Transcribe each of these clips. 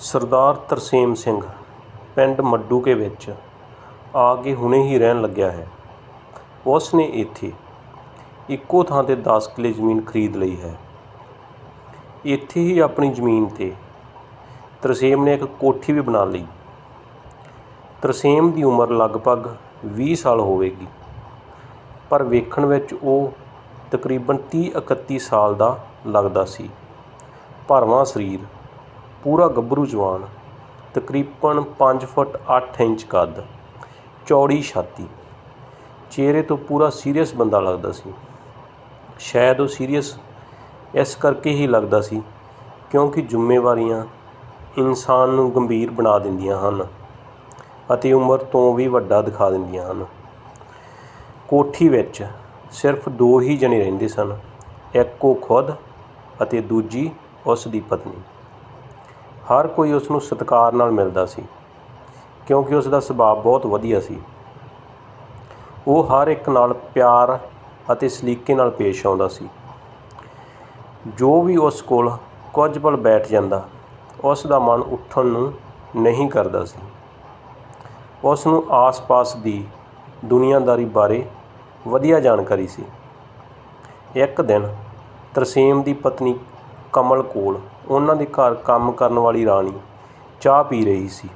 ਸਰਦਾਰ ਤਰਸੇਮ ਸਿੰਘ, ਪਿੰਡ ਮੱਡੂਕੇ ਵਿੱਚ ਆ ਕੇ ਹੁਣੇ ਹੀ ਰਹਿਣ ਲੱਗਿਆ ਹੈ। ਉਸ ਨੇ ਇੱਥੇ ਇੱਕੋ ਥਾਂ 'ਤੇ ਦਸ ਕਿੱਲੇ ਜ਼ਮੀਨ ਖਰੀਦ ਲਈ ਹੈ। ਇੱਥੇ ਹੀ ਆਪਣੀ ਜ਼ਮੀਨ 'ਤੇ ਤਰਸੇਮ ਨੇ ਇੱਕ ਕੋਠੀ ਵੀ ਬਣਾ ਲਈ। ਤਰਸੇਮ ਦੀ ਉਮਰ ਲਗਭਗ 20 ਸਾਲ ਹੋਵੇਗੀ, ਪਰ ਵੇਖਣ ਵਿੱਚ ਉਹ ਤਕਰੀਬਨ 30 31 ਸਾਲ ਦਾ ਲੱਗਦਾ ਸੀ। ਭਰਵਾਂ ਸਰੀਰ ਪੂਰਾ ਗੱਭਰੂ ਜਵਾਨ, ਤਕਰੀਬਨ 5 ਫੁੱਟ 8 ਇੰਚ ਕੱਦ, ਚੌੜੀ ਛਾਤੀ। ਚਿਹਰੇ ਤੋਂ ਪੂਰਾ ਸੀਰੀਅਸ ਬੰਦਾ ਲੱਗਦਾ ਸੀ। ਸ਼ਾਇਦ ਉਹ ਸੀਰੀਅਸ ਇਸ ਕਰਕੇ ਹੀ ਲੱਗਦਾ ਸੀ ਕਿਉਂਕਿ ਜ਼ਿੰਮੇਵਾਰੀਆਂ ਇਨਸਾਨ ਨੂੰ ਗੰਭੀਰ ਬਣਾ ਦਿੰਦੀਆਂ ਹਨ ਅਤੇ ਉਮਰ ਤੋਂ ਵੀ ਵੱਡਾ ਦਿਖਾ ਦਿੰਦੀਆਂ ਹਨ। ਕੋਠੀ ਵਿੱਚ ਸਿਰਫ ਦੋ ਹੀ ਜਣੇ ਰਹਿੰਦੇ ਸਨ, ਇੱਕ ਉਹ ਖੁਦ ਅਤੇ ਦੂਜੀ ਉਸ ਦੀ ਪਤਨੀ। ਹਰ ਕੋਈ ਉਸ ਨੂੰ ਸਤਿਕਾਰ ਨਾਲ ਮਿਲਦਾ ਸੀ, ਕਿਉਂਕਿ ਉਸ ਦਾ ਸੁਭਾਅ ਬਹੁਤ ਵਧੀਆ ਸੀ। ਉਹ ਹਰ ਇੱਕ ਨਾਲ ਪਿਆਰ ਅਤੇ ਸਲੀਕੇ ਨਾਲ ਪੇਸ਼ ਆਉਂਦਾ ਸੀ। ਜੋ ਵੀ ਉਸ ਕੋਲ ਕੁਝ ਪਲ ਬੈਠ ਜਾਂਦਾ ਉਸ ਦਾ ਮਨ ਉੱਠਣ ਨੂੰ ਨਹੀਂ ਕਰਦਾ ਸੀ। ਉਸ ਨੂੰ ਆਸ-ਪਾਸ ਦੀ ਦੁਨੀਆਦਾਰੀ ਬਾਰੇ ਵਧੀਆ ਜਾਣਕਾਰੀ ਸੀ। ਇੱਕ ਦਿਨ ਤਰਸੇਮ ਦੀ ਪਤਨੀ ਕਮਲ ਕੋਲ ਉਹਨਾਂ ਦੇ ਘਰ ਕੰਮ ਕਰਨ ਵਾਲੀ ਰਾਣੀ ਚਾਹ ਪੀ ਰਹੀ ਸੀ।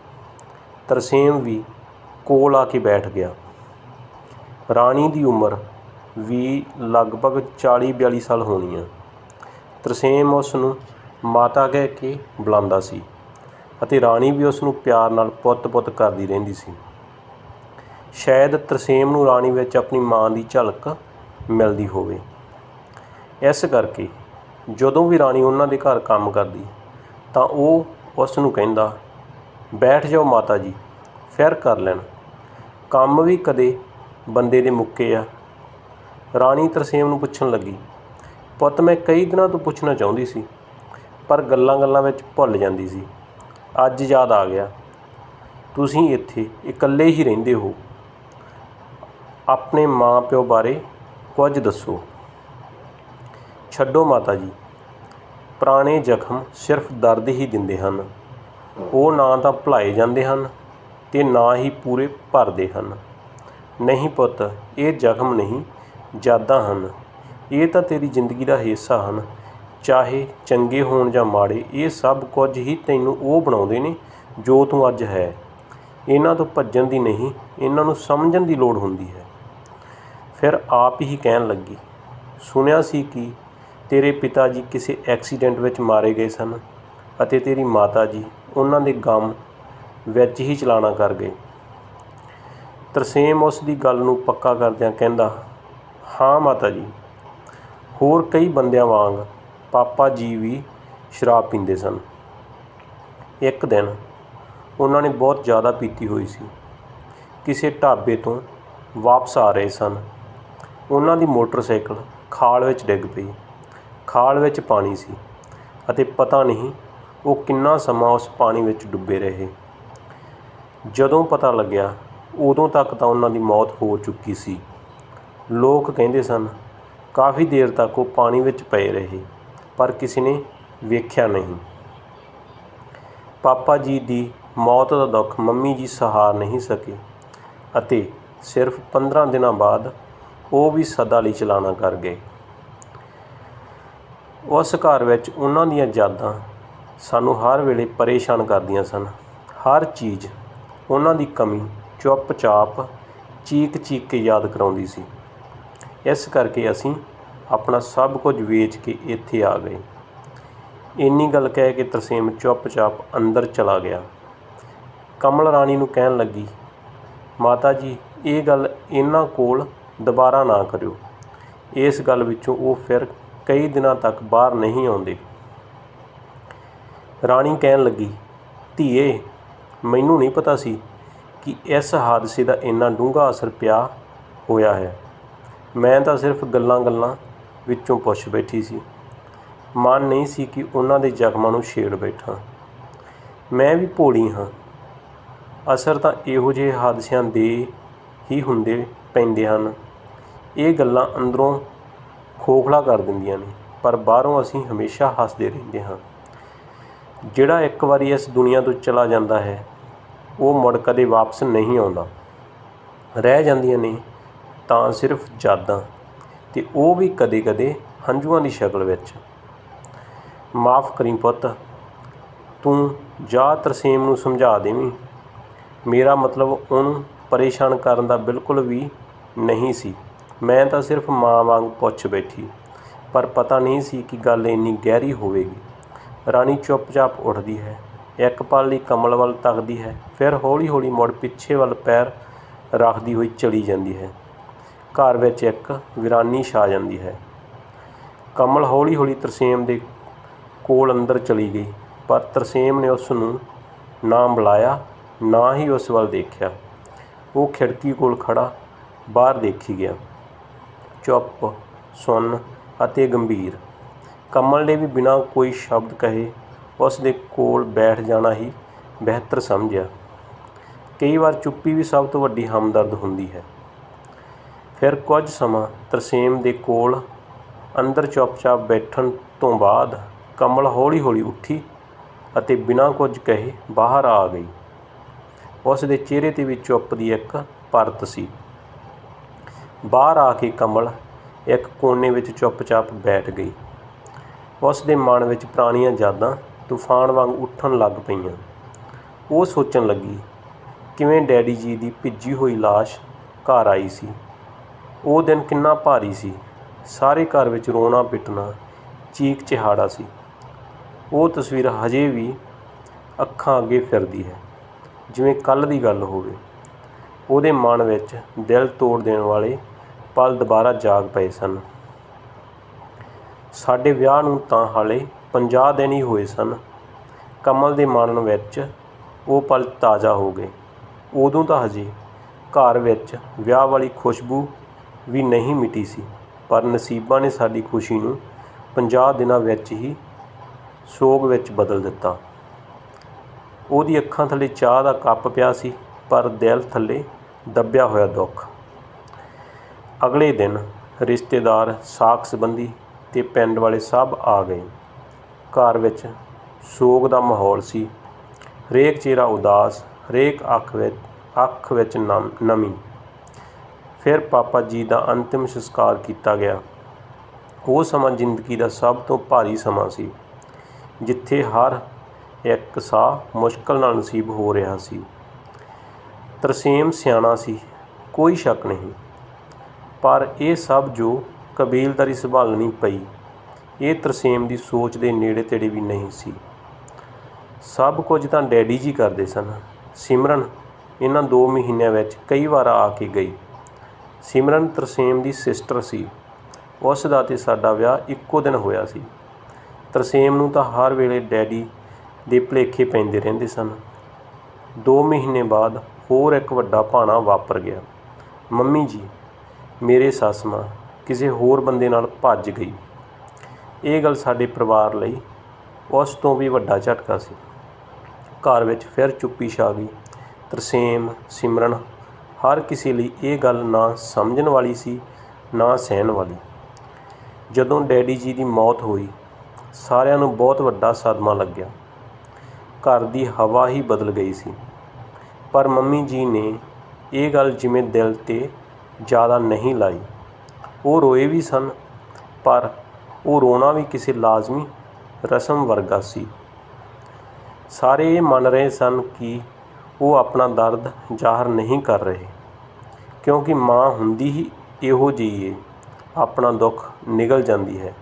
ਤਰਸੇਮ ਵੀ ਕੋਲ ਆ ਕੇ ਬੈਠ ਗਿਆ। ਰਾਣੀ ਦੀ ਉਮਰ ਵੀ ਲਗਭਗ 40 42 ਸਾਲ ਹੋਣੀ ਆ। ਤਰਸੇਮ ਉਸ ਨੂੰ ਮਾਤਾ ਕਹਿ ਕੇ ਬੁਲਾਉਂਦਾ ਸੀ ਅਤੇ ਰਾਣੀ ਵੀ ਉਸ ਨੂੰ ਪਿਆਰ ਨਾਲ ਪੁੱਤ-ਪੁੱਤ ਕਰਦੀ ਰਹਿੰਦੀ ਸੀ। ਸ਼ਾਇਦ ਤਰਸੇਮ ਨੂੰ ਰਾਣੀ ਵਿੱਚ ਆਪਣੀ ਮਾਂ ਦੀ ਝਲਕ ਮਿਲਦੀ ਹੋਵੇ। ਇਸ ਕਰਕੇ ਜਦੋਂ ਵੀ ਰਾਣੀ ਉਹਨਾਂ ਦੇ ਘਰ ਕੰਮ ਕਰਦੀ, ਤਾਂ ਉਹ ਉਸ ਨੂੰ ਕਹਿੰਦਾ, ਬੈਠ ਜਾਓ ਮਾਤਾ ਜੀ ਫਿਰ ਕਰ ਲੈਣ। ਕੰਮ ਵੀ ਕਦੇ ਬੰਦੇ ਦੇ ਮੁੱਕੇ ਆ। ਰਾਣੀ ਤਰਸੇਮ ਨੂੰ ਪੁੱਛਣ ਲੱਗੀ, ਪੁੱਤ, ਮੈਂ ਕਈ ਦਿਨਾਂ ਤੋਂ ਪੁੱਛਣਾ ਚਾਹੁੰਦੀ ਸੀ, ਪਰ ਗੱਲਾਂ-ਗੱਲਾਂ ਵਿੱਚ ਭੁੱਲ ਜਾਂਦੀ ਸੀ। ਅੱਜ ਯਾਦ ਆ ਗਿਆ। ਤੁਸੀਂ ਇੱਥੇ ਇਕੱਲੇ ਹੀ ਰਹਿੰਦੇ ਹੋ। ਆਪਣੇ ਮਾਂ-ਪਿਓ ਬਾਰੇ ਕੁਝ ਦੱਸੋ। ਛੱਡੋ ਮਾਤਾ ਜੀ ਪੁਰਾਣੇ ਜ਼ਖਮ ਸਿਰਫ ਦਰਦ ਹੀ ਦਿੰਦੇ ਹਨ। ਉਹ ਨਾ ਤਾਂ ਭੁਲਾਏ ਜਾਂਦੇ ਹਨ ਤੇ ਨਾ ਹੀ ਪੂਰੇ ਭਰਦੇ ਹਨ। ਨਹੀਂ ਪੁੱਤ, ਇਹ ਜ਼ਖਮ ਨਹੀਂ, ਯਾਦਾਂ ਹਨ। ਇਹ ਤਾਂ ਤੇਰੀ ਜ਼ਿੰਦਗੀ ਦਾ ਹਿੱਸਾ ਹਨ। ਚਾਹੇ ਚੰਗੇ ਹੋਣ ਜਾਂ ਮਾੜੇ, ਇਹ ਸਭ ਕੁਝ ਹੀ ਤੈਨੂੰ ਉਹ ਬਣਾਉਂਦੇ ਨੇ ਜੋ ਤੂੰ ਅੱਜ ਹੈ। ਇਹਨਾਂ ਤੋਂ ਭੱਜਣ ਦੀ ਨਹੀਂ, ਇਹਨਾਂ ਨੂੰ ਸਮਝਣ ਦੀ ਲੋੜ ਹੁੰਦੀ ਹੈ। ਫਿਰ ਆਪ ਹੀ ਕਹਿਣ ਲੱਗੀ, ਸੁਣਿਆ ਸੀ ਕਿ ਤੇਰੇ ਪਿਤਾ ਜੀ ਕਿਸੇ ਐਕਸੀਡੈਂਟ ਵਿੱਚ ਮਾਰੇ ਗਏ ਸਨ ਅਤੇ ਤੇਰੀ ਮਾਤਾ ਜੀ ਉਹਨਾਂ ਦੇ ਗਮ ਵਿੱਚ ਹੀ ਚਲਾਣਾ ਕਰ ਗਏ। ਤਰਸੇਮ ਉਸ ਦੀ ਗੱਲ ਨੂੰ ਪੱਕਾ ਕਰਦਿਆਂ ਕਹਿੰਦਾ, ਹਾਂ ਮਾਤਾ ਜੀ, ਹੋਰ ਕਈ ਬੰਦਿਆਂ ਵਾਂਗ ਪਾਪਾ ਜੀ ਵੀ ਸ਼ਰਾਬ ਪੀਂਦੇ ਸਨ। ਇੱਕ ਦਿਨ ਉਹਨਾਂ ਨੇ ਬਹੁਤ ਜ਼ਿਆਦਾ ਪੀਤੀ ਹੋਈ ਸੀ। ਕਿਸੇ ਢਾਬੇ ਤੋਂ ਵਾਪਸ ਆ ਰਹੇ ਸਨ। ਉਹਨਾਂ ਦੀ ਮੋਟਰਸਾਈਕਲ ਖਾਲ ਵਿੱਚ ਡਿੱਗ ਪਈ। ਖਾਲ ਵਿੱਚ ਪਾਣੀ ਸੀ ਅਤੇ ਪਤਾ ਨਹੀਂ ਉਹ ਕਿੰਨਾ ਸਮਾਂ ਉਸ ਪਾਣੀ ਵਿੱਚ ਡੁੱਬੇ ਰਹੇ। ਜਦੋਂ ਪਤਾ ਲੱਗਿਆ, ਉਦੋਂ ਤੱਕ ਤਾਂ ਉਹਨਾਂ ਦੀ ਮੌਤ ਹੋ ਚੁੱਕੀ ਸੀ। ਲੋਕ ਕਹਿੰਦੇ ਸਨ, ਕਾਫੀ ਦੇਰ ਤੱਕ ਉਹ ਪਾਣੀ ਵਿੱਚ ਪਏ ਰਹੇ, ਪਰ ਕਿਸੇ ਨੇ ਵੇਖਿਆ ਨਹੀਂ। ਪਾਪਾ ਜੀ ਦੀ ਮੌਤ ਦਾ ਦੁੱਖ ਮੰਮੀ ਜੀ ਸਹਾਰ ਨਹੀਂ ਸਕੇ ਅਤੇ ਸਿਰਫ 15 ਦਿਨਾਂ ਬਾਅਦ ਉਹ ਵੀ ਸਦਾ ਲਈ ਚਲਾਣਾ ਕਰ ਗਏ। ਉਸ ਘਰ ਵਿੱਚ ਉਹਨਾਂ ਦੀਆਂ ਯਾਦਾਂ ਸਾਨੂੰ ਹਰ ਵੇਲੇ ਪਰੇਸ਼ਾਨ ਕਰਦੀਆਂ ਸਨ। ਹਰ ਚੀਜ਼ ਉਹਨਾਂ ਦੀ ਕਮੀ, ਚੁੱਪ-ਚਾਪ, ਚੀਕ-ਚੀਕ ਕੇ ਯਾਦ ਕਰਾਉਂਦੀ ਸੀ। ਇਸ ਕਰਕੇ ਅਸੀਂ ਆਪਣਾ ਸਭ ਕੁਝ ਵੇਚ ਕੇ ਇੱਥੇ ਆ ਗਏ। ਇੰਨੀ ਗੱਲ ਕਹਿ ਕੇ ਤਰਸੇਮ ਚੁੱਪ-ਚਾਪ ਅੰਦਰ ਚਲਾ ਗਿਆ। ਕਮਲ ਰਾਣੀ ਨੂੰ ਕਹਿਣ ਲੱਗੀ, ਮਾਤਾ ਜੀ, ਇਹ ਗੱਲ ਇਹਨਾਂ ਕੋਲ ਦੁਬਾਰਾ ਨਾ ਕਰਿਓ। ਇਸ ਗੱਲ ਵਿੱਚੋਂ ਉਹ ਫਿਰ ਕਈ ਦਿਨਾਂ ਤੱਕ ਬਾਹਰ ਨਹੀਂ ਆਉਂਦੇ। ਰਾਣੀ ਕਹਿਣ ਲੱਗੀ, ਧੀਏ, ਮੈਨੂੰ ਨਹੀਂ ਪਤਾ ਸੀ ਕਿ ਇਸ ਹਾਦਸੇ ਦਾ ਇੰਨਾ ਡੂੰਘਾ ਅਸਰ ਪਿਆ ਹੋਇਆ ਹੈ। ਮੈਂ ਤਾਂ ਸਿਰਫ ਗੱਲਾਂ-ਗੱਲਾਂ ਵਿੱਚੋਂ ਪੁੱਛ ਬੈਠੀ ਸੀ। ਮਨ ਨਹੀਂ ਸੀ ਕਿ ਉਹਨਾਂ ਦੇ ਜ਼ਖਮਾਂ ਨੂੰ ਛੇੜ ਬੈਠਾਂ। ਮੈਂ ਵੀ ਭੋਲੀ ਹਾਂ। ਅਸਰ ਤਾਂ ਇਹੋ ਜਿਹੇ ਹਾਦਸਿਆਂ ਦੇ ਹੀ ਹੁੰਦੇ ਪੈਂਦੇ ਹਨ। ਇਹ ਗੱਲਾਂ ਅੰਦਰੋਂ ਖੋਖਲਾ ਕਰ ਦਿੰਦੀਆਂ ਨੇ, ਪਰ ਬਾਹਰੋਂ ਅਸੀਂ ਹਮੇਸ਼ਾ ਹੱਸਦੇ ਰਹਿੰਦੇ ਹਾਂ। ਜਿਹੜਾ ਇੱਕ ਵਾਰੀ ਇਸ ਦੁਨੀਆ ਤੋਂ ਚਲਾ ਜਾਂਦਾ ਹੈ, ਉਹ ਮੁੜ ਕਦੇ ਵਾਪਸ ਨਹੀਂ ਆਉਂਦਾ। ਰਹਿ ਜਾਂਦੀਆਂ ਨੇ ਤਾਂ ਸਿਰਫ ਯਾਦਾਂ, ਤੇ ਉਹ ਵੀ ਕਦੇ-ਕਦੇ ਹੰਝੂਆਂ ਦੀ ਸ਼ਕਲ ਵਿੱਚ। ਮਾਫ ਕਰੀਂ ਪੁੱਤ, ਤੂੰ ਜਾ ਤਰਸੇਮ ਨੂੰ ਸਮਝਾ ਦੇਵੀਂ। ਮੇਰਾ ਮਤਲਬ ਉਹਨੂੰ ਪਰੇਸ਼ਾਨ ਕਰਨ ਦਾ ਬਿਲਕੁਲ ਵੀ ਨਹੀਂ ਸੀ। ਮੈਂ ਤਾਂ ਸਿਰਫ ਮਾਂ ਵਾਂਗ ਪੁੱਛ ਬੈਠੀ, ਪਰ ਪਤਾ ਨਹੀਂ ਸੀ ਕਿ ਗੱਲ ਇੰਨੀ ਗਹਿਰੀ ਹੋਵੇਗੀ। ਰਾਣੀ ਚੁੱਪਚਾਪ ਉੱਠਦੀ ਹੈ। ਇੱਕ ਪਲ ਲਈ ਕਮਲ ਵੱਲ ਤੱਕਦੀ ਹੈ, ਫਿਰ ਹੌਲੀ-ਹੌਲੀ ਮੁੜ ਪਿੱਛੇ ਵੱਲ ਪੈਰ ਰੱਖਦੀ ਹੋਈ ਚਲੀ ਜਾਂਦੀ ਹੈ। ਘਰ ਵਿੱਚ ਇੱਕ ਵੀਰਾਨੀ ਛਾ ਜਾਂਦੀ ਹੈ। ਕਮਲ ਹੌਲੀ-ਹੌਲੀ ਤਰਸੇਮ ਦੇ ਕੋਲ ਅੰਦਰ ਚਲੀ ਗਈ, ਪਰ ਤਰਸੇਮ ਨੇ ਉਸ ਨੂੰ ਨਾ ਬੁਲਾਇਆ, ਨਾ ਹੀ ਉਸ ਵੱਲ ਦੇਖਿਆ। ਉਹ ਖਿੜਕੀ ਕੋਲ ਖੜਾ ਬਾਹਰ ਦੇਖੀ ਗਿਆ। ਚੁੱਪ, ਸੁੰਨ ਅਤੇ ਗੰਭੀਰ। ਕਮਲ ਨੇ ਵੀ ਬਿਨਾਂ ਕੋਈ ਸ਼ਬਦ ਕਹੇ ਉਸ ਦੇ ਕੋਲ ਬੈਠ ਜਾਣਾ ਹੀ ਬਿਹਤਰ ਸਮਝਿਆ। ਕਈ ਵਾਰ ਚੁੱਪੀ ਵੀ ਸਭ ਤੋਂ ਵੱਡੀ ਹਮਦਰਦ ਹੁੰਦੀ ਹੈ। ਫਿਰ ਕੁਝ ਸਮਾਂ ਤਰਸੇਮ ਦੇ ਕੋਲ ਅੰਦਰ ਚੁੱਪਚਾਪ ਬੈਠਣ ਤੋਂ ਬਾਅਦ ਕਮਲ ਹੌਲੀ-ਹੌਲੀ ਉੱਠੀ ਅਤੇ ਬਿਨਾਂ ਕੁਝ ਕਹੇ ਬਾਹਰ ਆ ਗਈ। ਉਸ ਦੇ ਚਿਹਰੇ 'ਤੇ ਵੀ ਚੁੱਪ ਦੀ ਇੱਕ ਪਰਤ ਸੀ। ਬਾਹਰ ਆ ਕੇ ਕਮਲ ਇੱਕ ਕੋਨੇ ਵਿੱਚ ਚੁੱਪਚਾਪ ਬੈਠ ਗਈ। ਉਸ ਦੇ ਮਨ ਵਿੱਚ ਪੁਰਾਣੀਆਂ ਯਾਦਾਂ ਤੂਫਾਨ ਵਾਂਗ ਉੱਠਣ ਲੱਗ ਪਈਆਂ। ਉਹ ਸੋਚਣ ਲੱਗੀ, ਕਿਵੇਂ ਡੈਡੀ ਜੀ ਦੀ ਭਿੱਜੀ ਹੋਈ ਲਾਸ਼ ਘਰ ਆਈ ਸੀ? ਉਹ ਦਿਨ ਕਿੰਨਾ ਭਾਰੀ ਸੀ। ਸਾਰੇ ਘਰ ਵਿੱਚ ਰੋਣਾ ਪਿੱਟਣਾ ਚੀਕ ਚਿਹਾੜਾ ਸੀ। ਉਹ ਤਸਵੀਰ ਹਜੇ ਵੀ ਅੱਖਾਂ ਅੱਗੇ ਫਿਰਦੀ ਹੈ, ਜਿਵੇਂ ਕੱਲ ਦੀ ਗੱਲ ਹੋਵੇ। ਉਹਦੇ ਮਨ ਵਿੱਚ ਦਿਲ ਤੋੜ ਦੇਣ ਵਾਲੇ ਪਲ ਦੁਬਾਰਾ ਜਾਗ ਪਏ ਸਨ। ਸਾਡੇ ਵਿਆਹ ਨੂੰ ਤਾਂ ਹਾਲੇ 50 ਦਿਨ ਹੀ ਹੋਏ ਸਨ। ਕਮਲ ਦੇ ਮਨ ਵਿੱਚ ਉਹ ਪਲ ਤਾਜ਼ਾ ਹੋ ਗਏ। ਉਦੋਂ ਤਾਂ ਹਜੇ ਘਰ ਵਿੱਚ ਵਿਆਹ ਵਾਲੀ ਖੁਸ਼ਬੂ ਵੀ ਨਹੀਂ ਮਿਟੀ ਸੀ, ਪਰ ਨਸੀਬਾਂ ਨੇ ਸਾਡੀ ਖੁਸ਼ੀ ਨੂੰ 50 ਦਿਨਾਂ ਵਿੱਚ ਹੀ ਸੋਗ ਵਿੱਚ ਬਦਲ ਦਿੱਤਾ। ਉਹਦੀ ਅੱਖਾਂ ਥੱਲੇ ਚਾਹ ਦਾ ਕੱਪ ਪਿਆ ਸੀ, ਪਰ ਦਿਲ ਥੱਲੇ ਦੱਬਿਆ ਹੋਇਆ ਦੁੱਖ। ਅਗਲੇ ਦਿਨ ਰਿਸ਼ਤੇਦਾਰ ਸਾਕ ਸੰਬੰਧੀ ਅਤੇ ਪਿੰਡ ਵਾਲੇ ਸਭ ਆ ਗਏ। ਘਰ ਵਿੱਚ ਸੋਗ ਦਾ ਮਾਹੌਲ ਸੀ। ਹਰੇਕ ਚਿਹਰਾ ਉਦਾਸ, ਹਰੇਕ ਅੱਖ ਵਿੱਚ ਅੱਖ ਵਿੱਚ ਨਮ, ਨਮੀ। ਫਿਰ ਪਾਪਾ ਜੀ ਦਾ ਅੰਤਿਮ ਸੰਸਕਾਰ ਕੀਤਾ ਗਿਆ। ਉਹ ਸਮਾਂ ਜ਼ਿੰਦਗੀ ਦਾ ਸਭ ਤੋਂ ਭਾਰੀ ਸਮਾਂ ਸੀ, ਜਿੱਥੇ ਹਰ ਇੱਕ ਸਾਹ ਮੁਸ਼ਕਲ ਨਾਲ ਨਸੀਬ ਹੋ ਰਿਹਾ ਸੀ। ਤਰਸੇਮ ਸਿਆਣਾ ਸੀ, ਕੋਈ ਸ਼ੱਕ ਨਹੀਂ। ਪਰ ਇਹ ਸਭ ਜੋ ਕਬੀਲਦਾਰੀ ਸੰਭਾਲਣੀ ਪਈ, ਇਹ ਤਰਸੇਮ ਦੀ ਸੋਚ ਦੇ ਨੇੜੇ ਤੇੜੇ ਵੀ ਨਹੀਂ ਸੀ। ਸਭ ਕੁਝ ਤਾਂ ਡੈਡੀ ਜੀ ਕਰਦੇ ਸਨ। ਸਿਮਰਨ ਇਹਨਾਂ 2 ਮਹੀਨਿਆਂ ਵਿੱਚ ਕਈ ਵਾਰ ਆ ਕੇ ਗਈ। ਸਿਮਰਨ ਤਰਸੇਮ ਦੀ ਸਿਸਟਰ ਸੀ। ਉਸ ਦਾ ਤੇ ਸਾਡਾ ਵਿਆਹ ਇੱਕੋ ਦਿਨ ਹੋਇਆ ਸੀ। ਤਰਸੇਮ ਨੂੰ ਤਾਂ ਹਰ ਵੇਲੇ ਡੈਡੀ ਦੇ ਭੁਲੇਖੇ ਪੈਂਦੇ ਰਹਿੰਦੇ ਸਨ। 2 ਮਹੀਨੇ ਬਾਅਦ ਹੋਰ ਇੱਕ ਵੱਡਾ ਭਾਣਾ ਵਾਪਰ ਗਿਆ। ਮੰਮੀ ਜੀ ਮੇਰੇ ਸੱਸ ਮਾਂ ਕਿਸੇ ਹੋਰ ਬੰਦੇ ਨਾਲ ਭੱਜ ਗਈ। ਇਹ ਗੱਲ ਸਾਡੇ ਪਰਿਵਾਰ ਲਈ ਉਸ ਤੋਂ ਵੀ ਵੱਡਾ ਝਟਕਾ ਸੀ। ਘਰ ਵਿੱਚ ਫਿਰ ਚੁੱਪੀ ਛਾ ਗਈ। ਤਰਸੇਮ, ਸਿਮਰਨ, ਹਰ ਕਿਸੇ ਲਈ ਇਹ ਗੱਲ ਨਾ ਸਮਝਣ ਵਾਲੀ ਸੀ, ਨਾ ਸਹਿਣ ਵਾਲੀ। ਜਦੋਂ ਡੈਡੀ ਜੀ ਦੀ ਮੌਤ ਹੋਈ, ਸਾਰਿਆਂ ਨੂੰ ਬਹੁਤ ਵੱਡਾ ਸਦਮਾ ਲੱਗਿਆ। ਘਰ ਦੀ ਹਵਾ ਹੀ ਬਦਲ ਗਈ ਸੀ। ਪਰ ਮੰਮੀ ਜੀ ਨੇ ਇਹ ਗੱਲ ਜਿਵੇਂ ਦਿਲ 'ਤੇ ਜ਼ਿਆਦਾ ਨਹੀਂ ਲਾਈ। ਉਹ ਰੋਏ ਵੀ ਸਨ, ਪਰ ਉਹ ਰੋਣਾ ਵੀ ਕਿਸੇ ਲਾਜ਼ਮੀ ਰਸਮ ਵਰਗਾ ਸੀ। ਸਾਰੇ ਇਹ ਮੰਨ ਰਹੇ ਸਨ ਕਿ ਉਹ ਆਪਣਾ ਦਰਦ ਜ਼ਾਹਰ ਨਹੀਂ ਕਰ ਰਹੇ, ਕਿਉਂਕਿ ਮਾਂ ਹੁੰਦੀ ਹੀ ਇਹੋ ਜਿਹੀ ਏ, ਆਪਣਾ ਦੁੱਖ ਨਿਗਲ ਜਾਂਦੀ ਹੈ,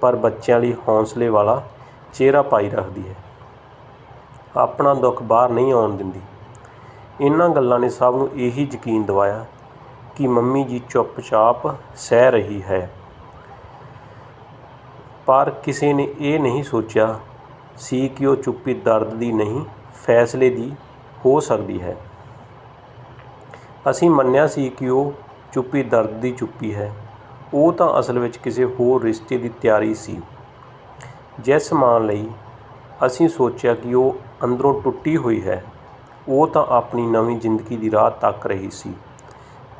ਪਰ ਬੱਚਿਆਂ ਲਈ ਹੌਸਲੇ ਵਾਲਾ ਚਿਹਰਾ ਪਾਈ ਰੱਖਦੀ ਹੈ। ਆਪਣਾ ਦੁੱਖ ਬਾਹਰ ਨਹੀਂ ਆਉਣ ਦਿੰਦੀ। ਇਹਨਾਂ ਗੱਲਾਂ ਨੇ ਸਭ ਨੂੰ ਇਹੀ ਯਕੀਨ ਦਿਵਾਇਆ ਕਿ ਮੰਮੀ ਜੀ ਚੁੱਪਚਾਪ ਸਹਿ ਰਹੀ ਹੈ। ਪਰ ਕਿਸੇ ਨੇ ਇਹ ਨਹੀਂ ਸੋਚਿਆ ਸੀ ਕਿ ਉਹ ਚੁੱਪੀ ਦਰਦ ਦੀ ਨਹੀਂ, ਫੈਸਲੇ ਦੀ ਹੋ ਸਕਦੀ ਹੈ। ਅਸੀਂ ਮੰਨਿਆ ਸੀ ਕਿ ਉਹ ਚੁੱਪੀ ਦਰਦ ਦੀ ਚੁੱਪੀ ਹੈ। ਉਹ ਤਾਂ ਅਸਲ ਵਿੱਚ ਕਿਸੇ ਹੋਰ ਰਿਸ਼ਤੇ ਦੀ ਤਿਆਰੀ ਸੀ। ਜਿਸ ਮਾਂ ਲਈ ਅਸੀਂ ਸੋਚਿਆ ਕਿ ਉਹ ਅੰਦਰੋਂ ਟੁੱਟੀ ਹੋਈ ਹੈ, ਉਹ ਤਾਂ ਆਪਣੀ ਨਵੀਂ ਜ਼ਿੰਦਗੀ ਦੀ ਰਾਹ ਤੱਕ ਰਹੀ ਸੀ।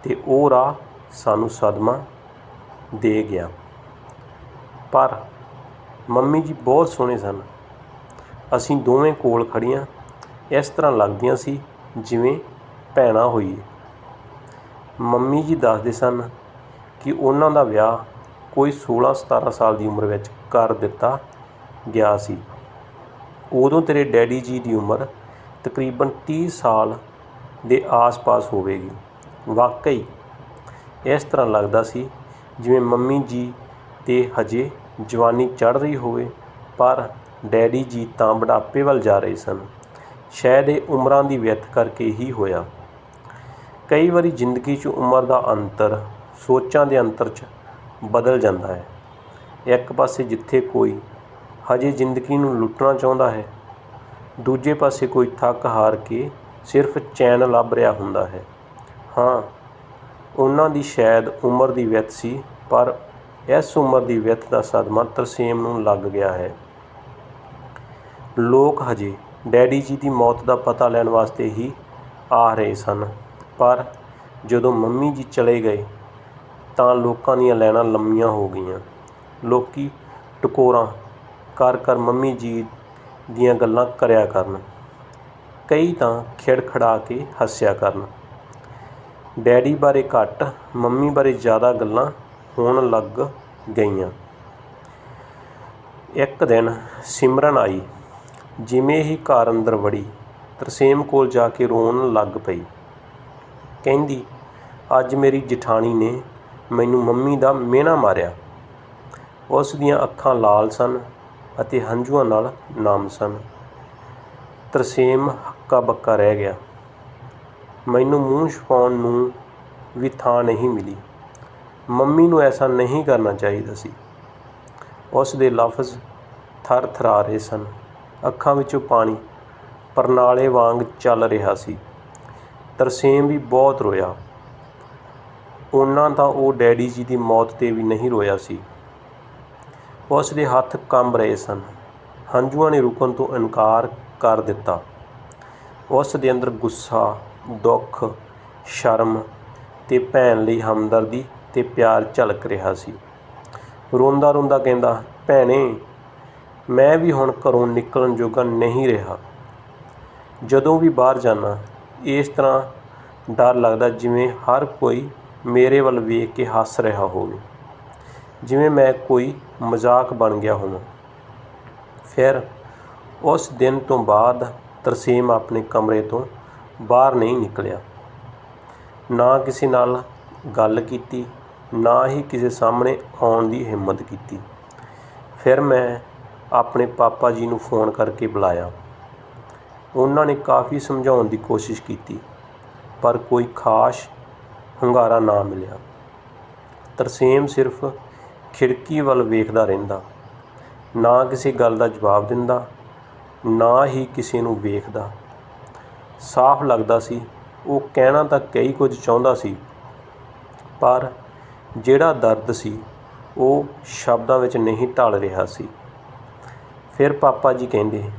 ਤੇ ਉਹ ਰਾਹ ਸਾਨੂੰ ਸਦਮਾ ਦੇ ਗਿਆ। ਪਰ ਮੰਮੀ ਜੀ ਬਹੁਤ ਸੋਹਣੇ ਸਨ। ਅਸੀਂ ਦੋਵੇਂ ਕੋਲ ਖੜੀਆਂ ਇਸ ਤਰ੍ਹਾਂ ਲੱਗਦੀਆਂ ਸੀ ਜਿਵੇਂ ਭੈਣਾਂ ਹੋਈਏ। ਮੰਮੀ ਜੀ ਦੱਸਦੇ ਸਨ ਕਿ ਉਹਨਾਂ ਦਾ ਵਿਆਹ ਕੋਈ 16-17 ਸਾਲ ਦੀ ਉਮਰ ਵਿੱਚ ਕਰ ਦਿੱਤਾ ਗਿਆ ਸੀ। ਉਦੋਂ ਤੇਰੇ ਡੈਡੀ ਜੀ ਦੀ ਉਮਰ ਤਕਰੀਬਨ 30 ਸਾਲ ਦੇ ਆਸ-ਪਾਸ ਹੋਵੇਗੀ। ਵਾਕਈ ਇਸ ਤਰ੍ਹਾਂ ਲੱਗਦਾ ਸੀ ਜਿਵੇਂ ਮੰਮੀ ਜੀ 'ਤੇ ਹਜੇ ਜਵਾਨੀ ਚੜ੍ਹ ਰਹੀ ਹੋਵੇ, ਪਰ ਡੈਡੀ ਜੀ ਤਾਂ ਬੁਢਾਪੇ ਵੱਲ ਜਾ ਰਹੇ ਸਨ। ਸ਼ਾਇਦ ਇਹ ਉਮਰਾਂ ਦੀ ਵਿੱਥ ਕਰਕੇ ਹੀ ਹੋਇਆ। ਕਈ ਵਾਰੀ ਜ਼ਿੰਦਗੀ 'ਚ ਉਮਰ ਦਾ ਅੰਤਰ ਸੋਚਾਂ ਦੇ ਅੰਤਰ 'ਚ ਬਦਲ ਜਾਂਦਾ ਹੈ। ਇੱਕ ਪਾਸੇ ਜਿੱਥੇ ਕੋਈ ਹਜੇ ਜ਼ਿੰਦਗੀ ਨੂੰ ਲੁੱਟਣਾ ਚਾਹੁੰਦਾ ਹੈ, ਦੂਜੇ ਪਾਸੇ ਕੋਈ ਥੱਕ ਹਾਰ ਕੇ ਸਿਰਫ ਚੈਨ ਲੱਭ ਰਿਹਾ ਹੁੰਦਾ ਹੈ। ਹਾਂ, ਉਹਨਾਂ ਦੀ ਸ਼ਾਇਦ ਉਮਰ ਦੀ ਵਿੱਥ ਸੀ, ਪਰ ਇਸ ਉਮਰ ਦੀ ਵਿੱਥ ਦਾ ਸਦਮਾ ਤਰਸੇਮ ਨੂੰ ਲੱਗ ਗਿਆ ਹੈ। ਲੋਕ ਹਜੇ ਡੈਡੀ ਜੀ ਦੀ ਮੌਤ ਦਾ ਪਤਾ ਲੈਣ ਵਾਸਤੇ ਹੀ ਆ ਰਹੇ ਸਨ, ਪਰ ਜਦੋਂ ਮੰਮੀ ਜੀ ਚਲੇ ਗਏ, ਤਾਂ ਲੋਕਾਂ ਦੀਆਂ ਲਾਈਨਾਂ ਲੰਮੀਆਂ ਹੋ ਗਈਆਂ। ਲੋਕੀ ਟਕੋਰਾਂ ਕਰ ਕਰ ਮੰਮੀ ਜੀ ਦੀਆਂ ਗੱਲਾਂ ਕਰਿਆ ਕਰਨ, ਕਈ ਤਾਂ ਖਿੜਖੜਾ ਕੇ ਹੱਸਿਆ ਕਰਨ। ਡੈਡੀ ਬਾਰੇ ਘੱਟ, ਮੰਮੀ ਬਾਰੇ ਜ਼ਿਆਦਾ ਗੱਲਾਂ ਹੋਣ ਲੱਗ ਗਈਆਂ। ਇੱਕ ਦਿਨ ਸਿਮਰਨ ਆਈ। ਜਿਵੇਂ ਹੀ ਘਰ ਅੰਦਰ ਵੜੀ, ਤਰਸੇਮ ਕੋਲ ਜਾ ਕੇ ਰੋਣ ਲੱਗ ਪਈ। ਕਹਿੰਦੀ, ਅੱਜ ਮੇਰੀ ਜਠਾਣੀ ਨੇ ਮੈਨੂੰ ਮੰਮੀ ਦਾ ਮਿਹਣਾ ਮਾਰਿਆ। ਉਸ ਦੀਆਂ ਅੱਖਾਂ ਲਾਲ ਸਨ ਅਤੇ ਹੰਝੂਆਂ ਨਾਲ ਨਾਮ ਸਨ। ਤਰਸੇਮ ਹੱਕਾ ਬੱਕਾ ਰਹਿ ਗਿਆ। ਮੈਨੂੰ ਮੂੰਹ ਛੁਪਾਉਣ ਨੂੰ ਵੀ ਥਾਂ ਨਹੀਂ ਮਿਲੀ। ਮੰਮੀ ਨੂੰ ਐਸਾ ਨਹੀਂ ਕਰਨਾ ਚਾਹੀਦਾ ਸੀ। ਉਸ ਦੇ ਲਫ਼ਜ਼ ਥਰ ਥਰਾ ਰਹੇ ਸਨ। ਅੱਖਾਂ ਵਿੱਚੋਂ ਪਾਣੀ ਪਰਨਾਲੇ ਵਾਂਗ ਚੱਲ ਰਿਹਾ ਸੀ। ਤਰਸੇਮ ਵੀ ਬਹੁਤ ਰੋਇਆ। ਉਹਨਾਂ ਤਾਂ ਉਹ ਡੈਡੀ ਜੀ ਦੀ ਮੌਤ 'ਤੇ ਵੀ ਨਹੀਂ ਰੋਇਆ ਸੀ। ਉਸ ਦੇ ਹੱਥ ਕੰਬ ਰਹੇ ਸਨ। ਹੰਝੂਆਂ ਨੇ ਰੁਕਣ ਤੋਂ ਇਨਕਾਰ ਕਰ ਦਿੱਤਾ। ਉਸ ਦੇ ਅੰਦਰ ਗੁੱਸਾ ਦੁੱਖ, ਸ਼ਰਮ ਅਤੇ ਭੈਣ ਲਈ ਹਮਦਰਦੀ ਅਤੇ ਪਿਆਰ ਝਲਕ ਰਿਹਾ ਸੀ। ਰੋਂਦਾ ਰੋਂਦਾ ਕਹਿੰਦਾ, ਭੈਣੇ, ਮੈਂ ਵੀ ਹੁਣ ਘਰੋਂ ਨਿਕਲਣ ਜੋਗਾ ਨਹੀਂ ਰਿਹਾ। ਜਦੋਂ ਵੀ ਬਾਹਰ ਜਾਣਾ ਇਸ ਤਰ੍ਹਾਂ ਡਰ ਲੱਗਦਾ ਜਿਵੇਂ ਹਰ ਕੋਈ ਮੇਰੇ ਵੱਲ ਵੇਖ ਕੇ ਹੱਸ ਰਿਹਾ ਹੋਵੇ। ਜਿਵੇਂ ਮੈਂ ਕੋਈ ਮਜ਼ਾਕ ਬਣ ਗਿਆ ਹੋਵਾਂ। ਫਿਰ ਉਸ ਦਿਨ ਤੋਂ ਬਾਅਦ ਤਰਸੀਮ ਆਪਣੇ ਕਮਰੇ ਤੋਂ ਬਾਹਰ ਨਹੀਂ ਨਿਕਲਿਆ। ਨਾ ਕਿਸੇ ਨਾਲ ਗੱਲ ਕੀਤੀ, ਨਾ ਹੀ ਕਿਸੇ ਸਾਹਮਣੇ ਆਉਣ ਦੀ ਹਿੰਮਤ ਕੀਤੀ। ਫਿਰ ਮੈਂ ਆਪਣੇ ਪਾਪਾ ਜੀ ਨੂੰ ਫੋਨ ਕਰਕੇ ਬੁਲਾਇਆ। ਉਹਨਾਂ ਨੇ ਕਾਫੀ ਸਮਝਾਉਣ ਦੀ ਕੋਸ਼ਿਸ਼ ਕੀਤੀ, ਪਰ ਕੋਈ ਖਾਸ ਹੁੰਗਾਰਾ ਨਾ ਮਿਲਿਆ। ਤਰਸੇਮ ਸਿਰਫ ਖਿੜਕੀ ਵੱਲ ਵੇਖਦਾ ਰਹਿੰਦਾ। ਨਾ ਕਿਸੇ ਗੱਲ ਦਾ ਜਵਾਬ ਦਿੰਦਾ, ਨਾ ਹੀ ਕਿਸੇ ਨੂੰ ਵੇਖਦਾ। ਸਾਫ਼ ਲੱਗਦਾ ਸੀ, ਉਹ ਕਹਿਣਾ ਤਾਂ ਕਈ ਕੁਝ ਚਾਹੁੰਦਾ ਸੀ, ਪਰ ਜਿਹੜਾ ਦਰਦ ਸੀ, ਉਹ ਸ਼ਬਦਾਂ ਵਿੱਚ ਨਹੀਂ ਢਲ ਰਿਹਾ ਸੀ। ਫਿਰ ਪਾਪਾ ਜੀ ਕਹਿੰਦੇ,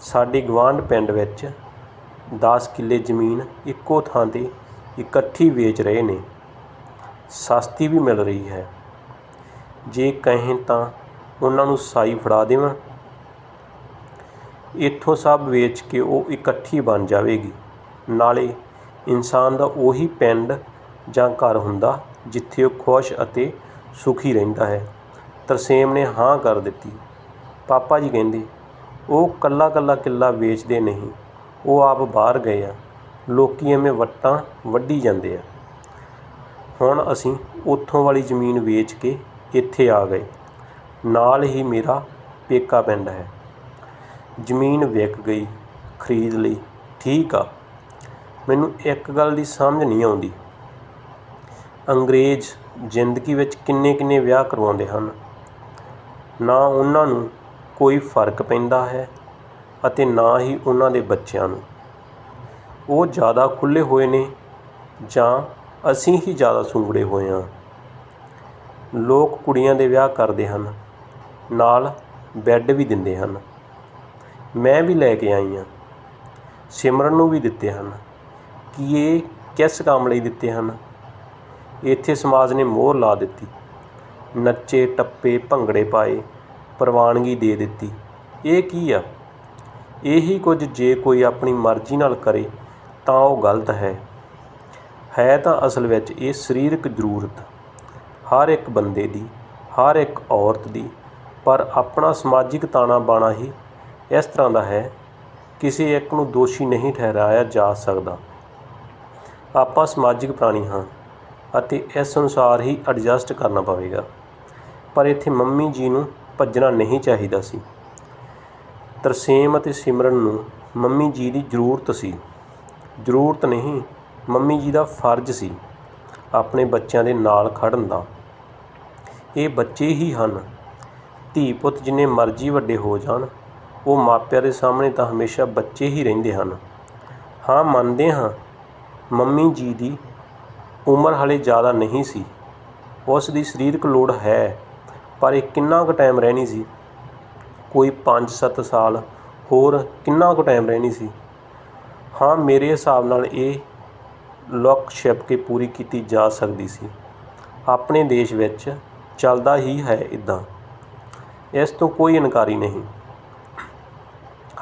ਸਾਡੇ ਗਵਾਂਢ ਪਿੰਡ ਵਿੱਚ 10 ਕਿੱਲੇ ਜ਼ਮੀਨ ਇੱਕੋ ਥਾਂ 'ਤੇ ਇਕੱਠੀ ਵੇਚ ਰਹੇ ਨੇ। ਸਸਤੀ ਵੀ ਮਿਲ ਰਹੀ ਹੈ। ਜੇ ਕਹੇ ਤਾਂ ਉਹਨਾਂ ਨੂੰ ਸਾਈ ਫੜਾ ਦੇਵਾਂ। ਇੱਥੋਂ ਸਭ ਵੇਚ ਕੇ ਉਹ ਇਕੱਠੀ ਬਣ ਜਾਵੇਗੀ। ਨਾਲੇ ਇਨਸਾਨ ਦਾ ਉਹੀ ਪਿੰਡ ਜਾਂ ਘਰ ਹੁੰਦਾ ਜਿੱਥੇ ਉਹ ਖੁਸ਼ ਅਤੇ ਸੁਖੀ ਰਹਿੰਦਾ ਹੈ। ਤਰਸੇਮ ਨੇ ਹਾਂ ਕਰ ਦਿੱਤੀ। ਪਾਪਾ ਜੀ ਕਹਿੰਦੇ, ਉਹ ਕੱਲਾ ਕੱਲਾ ਕਿੱਲਾ ਵੇਚਦੇ ਨਹੀਂ, ਉਹ ਆਪ ਬਾਹਰ ਗਏ ਆ। ਲੋਕੀ ਐਵੇਂ ਵੱਟਾਂ ਵੱਢੀ ਜਾਂਦੇ ਆ। ਹੁਣ ਅਸੀਂ ਉੱਥੋਂ ਵਾਲੀ ਜ਼ਮੀਨ ਵੇਚ ਕੇ ਇੱਥੇ ਆ ਗਏ। ਨਾਲ ਹੀ ਮੇਰਾ ਪੇਕਾ ਪਿੰਡ ਹੈ। ਜ਼ਮੀਨ ਵਿਕ ਗਈ, ਖਰੀਦ ਲਈ। ਠੀਕ ਆ। ਮੈਨੂੰ ਇੱਕ ਗੱਲ ਦੀ ਸਮਝ ਨਹੀਂ ਆਉਂਦੀ। ਅੰਗਰੇਜ਼ ਜ਼ਿੰਦਗੀ ਵਿੱਚ ਕਿੰਨੇ ਕਿੰਨੇ ਵਿਆਹ ਕਰਵਾਉਂਦੇ ਹਨ। ਨਾ ਉਹਨਾਂ ਨੂੰ ਕੋਈ ਫ਼ਰਕ ਪੈਂਦਾ ਹੈ ਅਤੇ ਨਾ ਹੀ ਉਹਨਾਂ ਦੇ ਬੱਚਿਆਂ ਨੂੰ। ਉਹ ਜ਼ਿਆਦਾ ਖੁੱਲ੍ਹੇ ਹੋਏ ਨੇ ਜਾਂ ਅਸੀਂ ਹੀ ਜ਼ਿਆਦਾ ਸੁੰਗੜੇ ਹੋਏ ਹਾਂ। ਲੋਕ ਕੁੜੀਆਂ ਦੇ ਵਿਆਹ ਕਰਦੇ ਹਨ। ਨਾਲ ਬੈੱਡ ਵੀ ਦਿੰਦੇ ਹਨ। ਮੈਂ ਵੀ ਲੈ ਕੇ ਆਈ ਹਾਂ। ਸਿਮਰਨ ਨੂੰ ਵੀ ਦਿੱਤੇ ਹਨ। ਕਿ ਇਹ ਕਿਸ ਕੰਮ ਲਈ ਦਿੱਤੇ ਹਨ? ਇੱਥੇ ਸਮਾਜ ਨੇ ਮੋਹਰ ਲਾ ਦਿੱਤੀ। ਨੱਚੇ, ਟੱਪੇ, ਭੰਗੜੇ ਪਾਏ, ਪ੍ਰਵਾਨਗੀ ਦੇ ਦਿੱਤੀ। ਇਹ ਕੀ ਆ? ਇਹੀ ਕੁਝ ਜੇ ਕੋਈ ਆਪਣੀ ਮਰਜ਼ੀ ਨਾਲ ਕਰੇ, ਤਾਂ ਉਹ ਗਲਤ ਹੈ। ਹੈ ਤਾਂ ਅਸਲ ਵਿੱਚ ਇਹ ਸਰੀਰਕ ਜ਼ਰੂਰਤ। ਹਰ ਇੱਕ ਬੰਦੇ ਦੀ, ਹਰ ਇੱਕ ਔਰਤ ਦੀ, ਪਰ ਆਪਣਾ ਸਮਾਜਿਕ ਤਾਣਾ ਬਾਣਾ ਹੀ ਇਸ ਤਰ੍ਹਾਂ ਦਾ ਹੈ, ਕਿਸੇ ਇੱਕ ਨੂੰ ਦੋਸ਼ੀ ਨਹੀਂ ਠਹਿਰਾਇਆ ਜਾ ਸਕਦਾ। ਆਪਾਂ ਸਮਾਜਿਕ ਪ੍ਰਾਣੀ ਹਾਂ ਅਤੇ ਇਸ ਅਨੁਸਾਰ ਹੀ ਐਡਜਸਟ ਕਰਨਾ ਪਵੇਗਾ। ਪਰ ਇੱਥੇ ਮੰਮੀ ਜੀ ਨੂੰ ਭੱਜਣਾ ਨਹੀਂ ਚਾਹੀਦਾ ਸੀ। ਤਰਸੇਮ ਅਤੇ ਸਿਮਰਨ ਨੂੰ ਮੰਮੀ ਜੀ ਦੀ ਜ਼ਰੂਰਤ ਸੀ। ਜ਼ਰੂਰਤ ਨਹੀਂ, ਮੰਮੀ ਜੀ ਦਾ ਫਰਜ਼ ਸੀ ਆਪਣੇ ਬੱਚਿਆਂ ਦੇ ਨਾਲ ਖੜਨ ਦਾ। ਇਹ ਬੱਚੇ ਹੀ ਹਨ। ਧੀ ਪੁੱਤ ਜਿੰਨੇ ਮਰਜ਼ੀ ਵੱਡੇ ਹੋ ਜਾਣ। ਉਹ ਮਾਪਿਆਂ ਦੇ ਸਾਹਮਣੇ ਤਾਂ ਹਮੇਸ਼ਾ ਬੱਚੇ ਹੀ ਰਹਿੰਦੇ ਹਨ। ਹਾਂ, ਮੰਨਦੇ ਹਾਂ, ਮੰਮੀ ਜੀ ਦੀ ਉਮਰ ਹਲੇ ਜ਼ਿਆਦਾ ਨਹੀਂ ਸੀ। ਉਸ ਦੀ ਸਰੀਰਕ ਲੋੜ ਹੈ, ਪਰ ਇਹ ਕਿੰਨਾ ਕੁ ਟਾਈਮ ਰਹਿਣੀ ਸੀ? ਕੋਈ 5-7 ਸਾਲ, ਹੋਰ ਕਿੰਨਾ ਕੁ ਟਾਈਮ ਰਹਿਣੀ ਸੀ? ਹਾਂ, ਮੇਰੇ ਹਿਸਾਬ ਨਾਲ ਇਹ ਲੁੱਕ ਛਿਪ ਕੇ ਪੂਰੀ ਕੀਤੀ ਜਾ ਸਕਦੀ ਸੀ। ਆਪਣੇ ਦੇਸ਼ ਵਿੱਚ ਚੱਲਦਾ ਹੀ ਹੈ ਇਦਾਂ ਇਸ ਤੋਂ ਕੋਈ ਇਨਕਾਰੀ ਨਹੀਂ।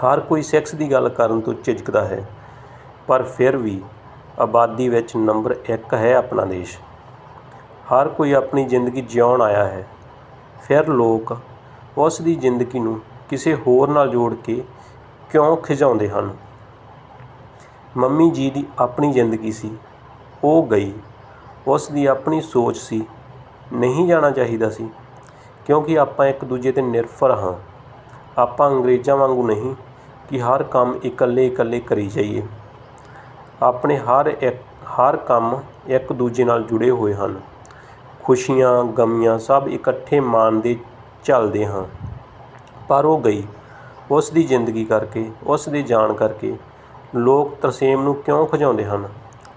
ਹਰ ਕੋਈ ਸੈਕਸ ਦੀ ਗੱਲ ਕਰਨ ਤੋਂ ਝਿਜਕਦਾ ਹੈ, ਪਰ ਫਿਰ ਵੀ ਆਬਾਦੀ ਵਿੱਚ ਨੰਬਰ 1 ਹੈ ਆਪਣਾ ਦੇਸ਼। ਹਰ ਕੋਈ ਆਪਣੀ ਜ਼ਿੰਦਗੀ ਜਿਉਣ ਆਇਆ ਹੈ। ਫਿਰ ਲੋਕ ਉਸ ਦੀ ਜ਼ਿੰਦਗੀ ਨੂੰ ਕਿਸੇ ਹੋਰ ਨਾਲ ਜੋੜ ਕੇ ਕਿਉਂ ਖਿਜਾਉਂਦੇ ਹਨ? ਮੰਮੀ ਜੀ ਦੀ ਆਪਣੀ ਜ਼ਿੰਦਗੀ ਸੀ, ਉਹ ਗਈ। ਉਸ ਦੀ ਆਪਣੀ ਸੋਚ ਸੀ, ਨਹੀਂ ਜਾਣਾ ਚਾਹੀਦਾ ਸੀ, ਕਿਉਂਕਿ ਆਪਾਂ ਇੱਕ ਦੂਜੇ ਤੇ ਨਿਰਭਰ ਹਾਂ। ਆਪਾਂ ਅੰਗਰੇਜ਼ਾਂ ਵਾਂਗੂ ਨਹੀਂ ਕਿ ਹਰ ਕੰਮ ਇਕੱਲੇ ਇਕੱਲੇ ਕਰੀ ਜਾਈਏ। ਆਪਣੇ ਹਰ ਇੱਕ, ਹਰ ਕੰਮ ਇੱਕ ਦੂਜੇ ਨਾਲ ਜੁੜੇ ਹੋਏ ਹਨ। ਖੁਸ਼ੀਆਂ, ਗਮੀਆਂ ਸਭ ਇਕੱਠੇ ਮਾਣਦੇ ਚੱਲਦੇ ਹਾਂ। ਪਰ ਉਹ ਗਈ ਉਸ ਦੀ ਜ਼ਿੰਦਗੀ ਕਰਕੇ, ਉਸ ਦੇ ਜਾਣ ਕਰਕੇ। ਲੋਕ ਤਰਸੇਮ ਨੂੰ ਕਿਉਂ ਖਜਾਉਂਦੇ ਹਨ?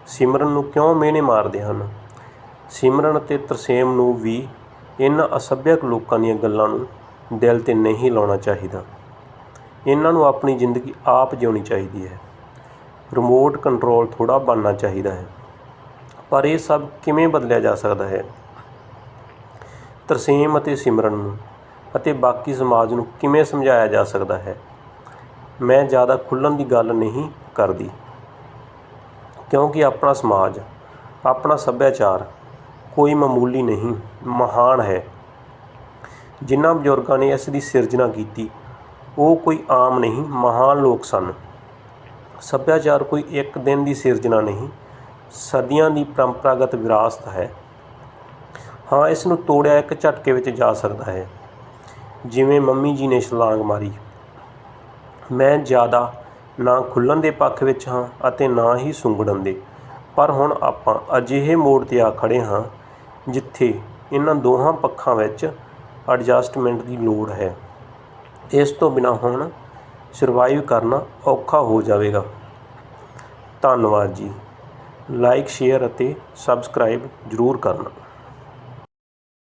ਸਿਮਰਨ ਨੂੰ ਕਿਉਂ ਮਿਹਣੇ ਮਾਰਦੇ ਹਨ? ਸਿਮਰਨ ਅਤੇ ਤਰਸੇਮ ਨੂੰ ਵੀ ਇਹਨਾਂ ਅਸਭਿਅਕ ਲੋਕਾਂ ਦੀਆਂ ਗੱਲਾਂ ਨੂੰ ਦਿਲ 'ਤੇ ਨਹੀਂ ਲਾਉਣਾ ਚਾਹੀਦਾ। ਇਹਨਾਂ ਨੂੰ ਆਪਣੀ ਜ਼ਿੰਦਗੀ ਆਪ ਜਿਉਣੀ ਚਾਹੀਦੀ ਹੈ। ਰਿਮੋਟ ਕੰਟਰੋਲ ਥੋੜ੍ਹਾ ਬਣਨਾ ਚਾਹੀਦਾ ਹੈ। ਪਰ ਇਹ ਸਭ ਕਿਵੇਂ ਬਦਲਿਆ ਜਾ ਸਕਦਾ ਹੈ? ਤਰਸੇਮ ਅਤੇ ਸਿਮਰਨ ਨੂੰ ਅਤੇ ਬਾਕੀ ਸਮਾਜ ਨੂੰ ਕਿਵੇਂ ਸਮਝਾਇਆ ਜਾ ਸਕਦਾ ਹੈ? ਮੈਂ ਜ਼ਿਆਦਾ ਖੁੱਲ੍ਹਣ ਦੀ ਗੱਲ ਨਹੀਂ ਕਰਦੀ। ਕਿਉਂਕਿ ਆਪਣਾ ਸਮਾਜ, ਆਪਣਾ ਸੱਭਿਆਚਾਰ ਕੋਈ ਮਾਮੂਲੀ ਨਹੀਂ, ਮਹਾਨ ਹੈ। ਜਿਨ੍ਹਾਂ ਬਜ਼ੁਰਗਾਂ ਨੇ ਇਸ ਦੀ ਸਿਰਜਣਾ ਕੀਤੀ ਉਹ ਕੋਈ ਆਮ ਨਹੀਂ, ਮਹਾਨ ਲੋਕ ਸਨ। ਸੱਭਿਆਚਾਰ ਕੋਈ ਇੱਕ ਦਿਨ ਦੀ ਸਿਰਜਣਾ ਨਹੀਂ, ਸਦੀਆਂ ਦੀ ਪਰੰਪਰਾਗਤ ਵਿਰਾਸਤ ਹੈ। ਹਾਂ, ਇਸ ਨੂੰ ਤੋੜਿਆ ਇੱਕ ਝਟਕੇ ਵਿੱਚ ਜਾ ਸਕਦਾ ਹੈ। ਜਿਵੇਂ ਮੰਮੀ ਜੀ ਨੇ ਛਲਾਂਗ ਮਾਰੀ। ਮੈਂ ਜ਼ਿਆਦਾ ਨਾ ਖੁੱਲ੍ਹਣ ਦੇ ਪੱਖ ਵਿੱਚ ਹਾਂ ਅਤੇ ਨਾ ਹੀ ਸੁੰਗੜਨ ਦੇ। ਪਰ ਹੁਣ ਆਪਾਂ ਅਜਿਹੇ ਮੋੜ 'ਤੇ ਆ ਖੜ੍ਹੇ ਹਾਂ ਜਿੱਥੇ ਇਹਨਾਂ ਦੋਹਾਂ ਪੱਖਾਂ ਵਿੱਚ ਐਡਜਸਟਮੈਂਟ ਦੀ ਲੋੜ ਹੈ। ਇਸ ਤੋਂ ਬਿਨਾਂ ਹੁਣ ਸਰਵਾਈਵ ਕਰਨਾ ਔਖਾ ਹੋ ਜਾਵੇਗਾ। ਧੰਨਵਾਦ ਜੀ। ਲਾਈਕ ਸ਼ੇਅਰ ਅਤੇ ਸਬਸਕ੍ਰਾਈਬ ਜ਼ਰੂਰ ਕਰਨਾ।